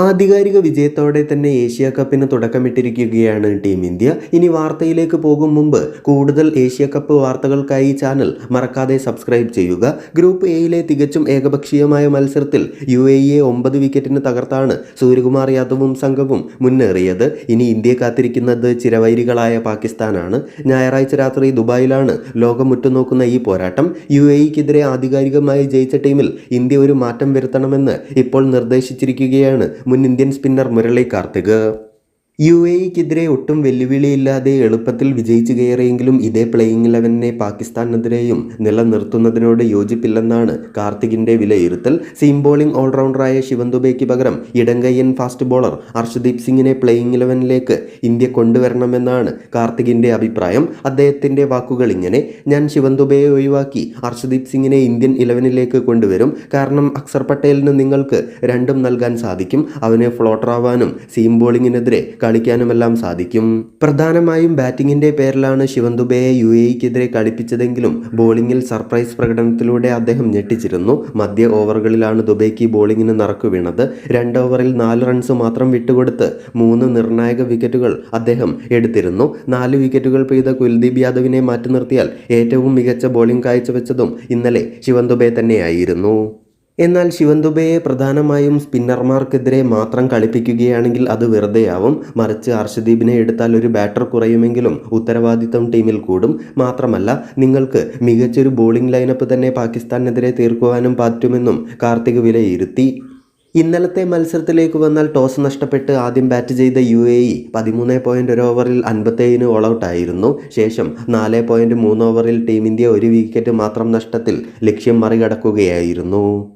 ആധികാരിക വിജയത്തോടെ തന്നെ ഏഷ്യ കപ്പിന് തുടക്കമിട്ടിരിക്കുകയാണ് ടീം ഇന്ത്യ. ഇനി വാർത്തയിലേക്ക് പോകും മുമ്പ് കൂടുതൽ ഏഷ്യ കപ്പ് വാർത്തകൾക്കായി ചാനൽ മറക്കാതെ സബ്സ്ക്രൈബ് ചെയ്യുക. ഗ്രൂപ്പ് എയിലെ തികച്ചും ഏകപക്ഷീയമായ മത്സരത്തിൽ യു എ ഇയെ ഒമ്പത് വിക്കറ്റിന് തകർത്താണ് സൂര്യകുമാർ യാദവും സംഘവും മുന്നേറിയത്. ഇനി ഇന്ത്യയെ കാത്തിരിക്കുന്നത് ചിരവൈരികളായ പാകിസ്ഥാനാണ്. ഞായറാഴ്ച രാത്രി ദുബായിലാണ് ലോകം ഉറ്റുനോക്കുന്ന ഈ പോരാട്ടം. യു എ ഇക്കെതിരെ ആധികാരികമായി ജയിച്ച ടീമിൽ ഇന്ത്യ ഒരു മാറ്റം വരുത്തണമെന്ന് ഇപ്പോൾ നിർദ്ദേശിച്ചിരിക്കുകയാണ് മുൻ Indian spinner Murali Karthik. U A ഇക്കെതിരെ ഒട്ടും വെല്ലുവിളിയില്ലാതെ എളുപ്പത്തിൽ വിജയിച്ചു കയറിയെങ്കിലും ഇതേ പ്ലേയിങ് ഇലവനെ പാകിസ്ഥാനെതിരെയും നിലനിർത്തുന്നതിനോട് യോജിപ്പില്ലെന്നാണ് കാർത്തികിന്റെ വിലയിരുത്തൽ. സീം ബോളിംഗ് ഓൾറൗണ്ടറായ ശിവൻ പകരം ഇടങ്കയ്യൻ ഫാസ്റ്റ് ബോളർ അർഷദീപ് സിംഗിനെ പ്ലേയിങ് ഇലവനിലേക്ക് ഇന്ത്യ കൊണ്ടുവരണമെന്നാണ് കാർത്തികിന്റെ അഭിപ്രായം. അദ്ദേഹത്തിന്റെ വാക്കുകൾ ഇങ്ങനെ ഞാൻ ശിവൻ ഒഴിവാക്കി അർഷദീപ് സിംഗിനെ ഇന്ത്യൻ ഇലവനിലേക്ക് കൊണ്ടുവരും. കാരണം അക്സർ പട്ടേലിന് നിങ്ങൾക്ക് രണ്ടും നൽകാൻ സാധിക്കും. അവനെ ഫ്ലോട്ടറാവാനും സീം ബോളിങ്ങിനെതിരെ കളിക്കാനുമെല്ലാം സാധിക്കും. പ്രധാനമായും ബാറ്റിംഗിന്റെ പേരിലാണ് ശിവൻ യു എക്കെതിരെ കളിപ്പിച്ചതെങ്കിലും ബോളിംഗിൽ സർപ്രൈസ് പ്രകടനത്തിലൂടെ അദ്ദേഹം ഞെട്ടിച്ചിരുന്നു. മധ്യ ഓവറുകളിലാണ് ദുബൈക്ക് ബോളിംഗിന് നറക്കു വീണത്. രണ്ട് ഓവറിൽ നാല് റൺസ് മാത്രം വിട്ടുകൊടുത്ത് മൂന്ന് നിർണായക വിക്കറ്റുകൾ അദ്ദേഹം എടുത്തിരുന്നു. നാല് വിക്കറ്റുകൾ പെയ്ത കുൽദീപ് യാദവിനെ മാറ്റി നിർത്തിയാൽ ഏറ്റവും മികച്ച ബോളിംഗ് കാഴ്ചവെച്ചതും ഇന്നലെ ശിവൻ തന്നെയായിരുന്നു. എന്നാൽ ശിവന്തുബയെ പ്രധാനമായും സ്പിന്നർമാർക്കെതിരെ മാത്രം കളിപ്പിക്കുകയാണെങ്കിൽ അത് വെറുതെയാവും. മറിച്ച് അർഷദീപിനെ എടുത്താൽ ഒരു ബാറ്റർ കുറയുമെങ്കിലും ഉത്തരവാദിത്തം ടീമിൽ കൂടും. മാത്രമല്ല നിങ്ങൾക്ക് മികച്ചൊരു ബോളിംഗ് ലൈനപ്പ് തന്നെ പാകിസ്ഥാനെതിരെ തീർക്കുവാനും പറ്റുമെന്നും കാർത്തിക് വിലയിരുത്തി. ഇന്നലത്തെ മത്സരത്തിലേക്ക് വന്നാൽ ടോസ് നഷ്ടപ്പെട്ട് ആദ്യം ബാറ്റ് ചെയ്ത യു എ ഇ പതിമൂന്ന് പോയിന്റ് ഒരു ഓവറിൽ അൻപത്തേഴിന് ഓൾ ഔട്ട് ആയിരുന്നു. ശേഷം നാല് പോയിന്റ് മൂന്ന് ഓവറിൽ ടീം ഇന്ത്യ ഒരു വിക്കറ്റ് മാത്രം നഷ്ടത്തിൽ ലക്ഷ്യം മറികടക്കുകയായിരുന്നു.